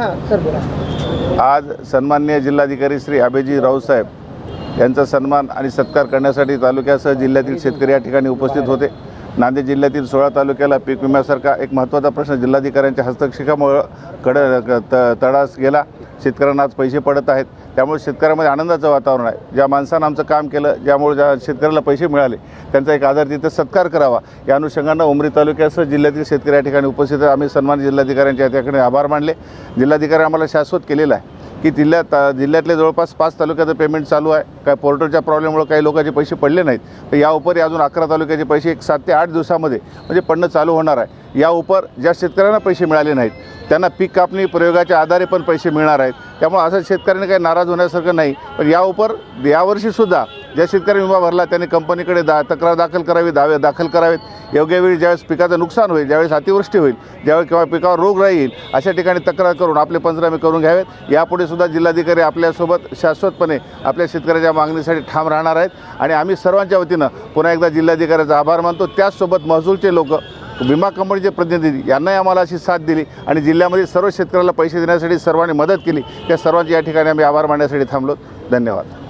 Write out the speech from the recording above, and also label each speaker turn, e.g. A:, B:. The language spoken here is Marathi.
A: आज सन्माननीय जिल्हाधिकारी श्री अभयजी रावसाहेब यांचा सन्मान आणि सत्कार करण्यासाठी तालुक्यासह जिल्ह्यातील शेतकरी या ठिकाणी उपस्थित होते. नांदेड जिल्ह्यातील सोळा तालुक्याला पीक विम्यासारखा एक महत्त्वाचा प्रश्न जिल्हाधिकाऱ्यांच्या हस्तक्षेपामुळं कड क- त तडास गेला. शेतकऱ्यांना आज पैसे पडत आहेत. त्यामुळे शेतकऱ्यामध्ये आनंदाचं वातावरण आहे. ज्या माणसानं आमचं काम केलं ज्यामुळे ज्या शेतकऱ्याला पैसे मिळाले त्यांचा एक आदर तिथं सत्कार करावा. या अनुषंगानं उमरी तालुक्यासह जिल्ह्यातील शेतकरी या ठिकाणी उपस्थित आम्ही सन्मान जिल्हाधिकाऱ्यांच्या या आभार मानले. जिल्हाधिकारी आम्हाला शाश्वत केलेला आहे. की जिल्ह्यात जिल्ह्यातले जवळपास पाच तालुक्याचं पेमेंट चालू आहे. काय पोर्टलच्या प्रॉब्लेममुळे काही लोकांचे पैसे पडले नाहीत. तर या उपरी अजून अकरा तालुक्याचे पैसे एक सात ते आठ दिवसामध्ये म्हणजे पडणं चालू होणार आहे. या उपर ज्या शेतकऱ्यांना पैसे मिळाले नाहीत त्यांना पीक कापणी प्रयोगाच्या आधारे पण पैसे मिळणार आहेत. त्यामुळे असं शेतकऱ्यांनी काही नाराज होण्यासारखं नाही. पण या उपर यावर्षीसुद्धा ज्या शेतकरी विमा भरला त्यांनी कंपनीकडे दा तक्रार दाखल करावी दावे दाखल करावेत. योग्य वेळी ज्यावेळेस पिकाचं नुकसान होईल ज्यावेळेस अतिवृष्टी होईल ज्यावेळी किंवा पिकावर रोग राहील अशा ठिकाणी तक्रार करून आपले पंचनामे करून घ्यावेत. यापुढे सुद्धा जिल्हाधिकारी आपल्यासोबत शाश्वतपणे आपल्या शेतकऱ्याच्या मागणीसाठी ठाम राहणार आहेत. आणि आम्ही सर्वांच्या वतीनं पुन्हा एकदा जिल्हाधिकाऱ्याचा आभार मानतो. त्याचसोबत महसूलचे लोक विमा कंपनीचे प्रतिनिधी यांनाही आम्हाला अशी साथ दिली आणि जिल्ह्यामध्ये सर्व शेतकऱ्याला पैसे देण्यासाठी सर्वांनी मदत केली. त्या सर्वांची या ठिकाणी आम्ही आभार मानण्यासाठी थांबलो. धन्यवाद.